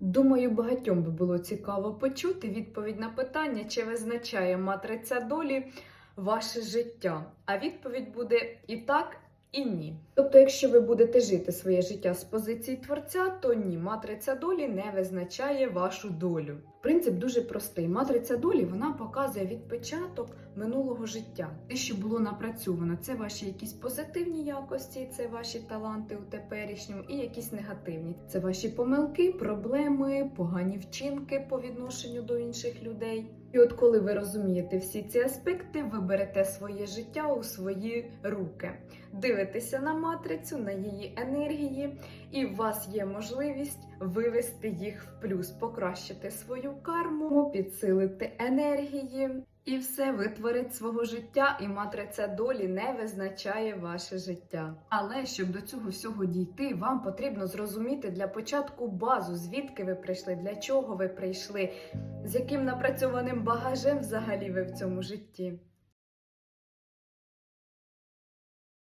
Думаю, багатьом би було цікаво почути відповідь на питання, чи визначає матриця долі ваше життя. А відповідь буде і так, і ні. Тобто, якщо ви будете жити своє життя з позиції творця, то ні, матриця долі не визначає вашу долю. Принцип дуже простий. Матриця долі вона показує відпечаток минулого життя. Те, що було напрацьовано, це ваші якісь позитивні якості, це ваші таланти у теперішньому, і якісь негативні. Це ваші помилки, проблеми, погані вчинки по відношенню до інших людей. І от коли ви розумієте всі ці аспекти, ви берете своє життя у свої руки, дивитеся на матрицю, на її енергії, і у вас є можливість вивести їх в плюс, покращити свою карму, підсилити енергії. І все витворить свого життя, і матриця долі не визначає ваше життя. Але щоб до цього всього дійти, вам потрібно зрозуміти для початку базу, звідки ви прийшли, для чого ви прийшли, з яким напрацьованим багажем взагалі ви в цьому житті.